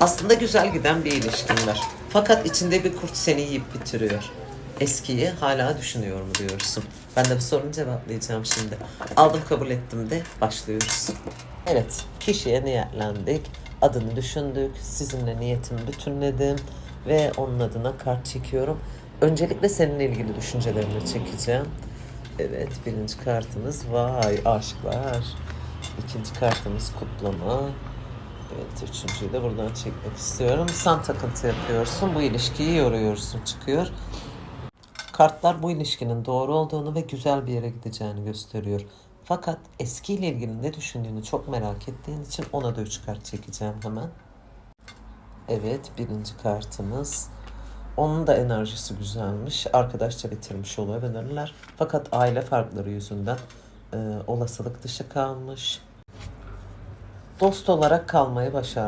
Aslında güzel giden bir ilişkin var. Fakat içinde bir kurt seni yiyip bitiriyor. Eskiyi hala düşünüyor mu diyorsun. Ben de bu sorunu cevaplayacağım şimdi. Aldım kabul ettim de başlıyoruz. Evet, kişiye niyetlendik. Adını düşündük. Sizinle niyetimi bütünledim. Ve onun adına kart çekiyorum. Öncelikle seninle ilgili düşüncelerini çekeceğim. Evet, birinci kartımız vay aşklar. İkinci kartımız kutlama. Evet, üçüncüyü de buradan çekmek istiyorum. Sen takıntı yapıyorsun, bu ilişkiyi yoruyorsun çıkıyor. Kartlar bu ilişkinin doğru olduğunu ve güzel bir yere gideceğini gösteriyor. Fakat eskiyle ilgili ne düşündüğünü çok merak ettiğin için ona da üç kart çekeceğim hemen. Evet, birinci kartımız. Onun da enerjisi güzelmiş. Arkadaşça bitirmiş olabilirler. Fakat aile farkları yüzünden e, olasılık dışı kalmış. Dost olarak kalmayı başardı.